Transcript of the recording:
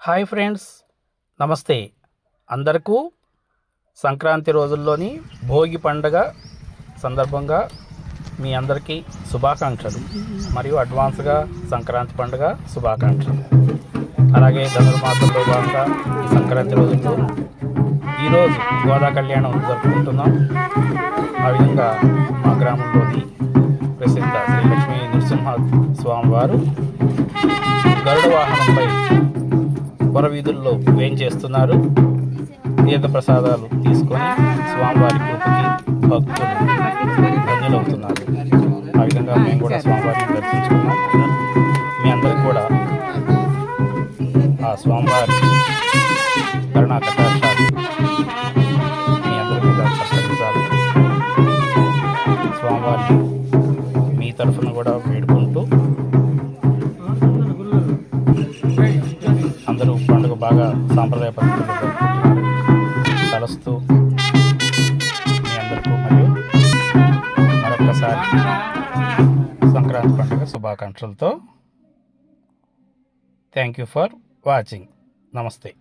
Hi friends నమస్తే. అందరకు సంక్రాంతి రోజుల్లోని భోగి పండుగ సందర్భంగా మీ అందరికీ శుభాకాంక్షలు మరియు అడ్వాన్స్గా సంక్రాంతి పండుగ శుభాకాంక్షలు. అలాగే ధనుర్మాసంలో భాగంగా ఈ సంక్రాంతి రోజుల్లో ఈరోజు గోదా కళ్యాణం జరుపుకుంటున్నాం. ఆ విధంగా మా గ్రామంలోని ప్రసిద్ధ శ్రీ లక్ష్మీ స్వామివారు గరుడ వాహనంపై పుర వీధుల్లో వేంచేస్తున్నారు తీర్థ ప్రసాదాలు తీసుకొని స్వామివారి కృపకి భక్తులు ధన్యులవుతున్నారు. ఆ విధంగా మేము కూడా స్వామివారిని దర్శించుకున్నాం. మీ అందరికి కూడా ఆ స్వామివారి కరుణా కటాక్షాలు మీ అందరి మీద ప్రసరించాలి మీ తరఫున కూడా వేడుకుంటూ అందరూ పండుగ కలుస్తూ మీ అందరికీ మరియు మరొకసారి సంక్రాంతి పండుగ శుభాకాంక్షలతో థ్యాంక్ యూ ఫర్ వాచింగ్. నమస్తే.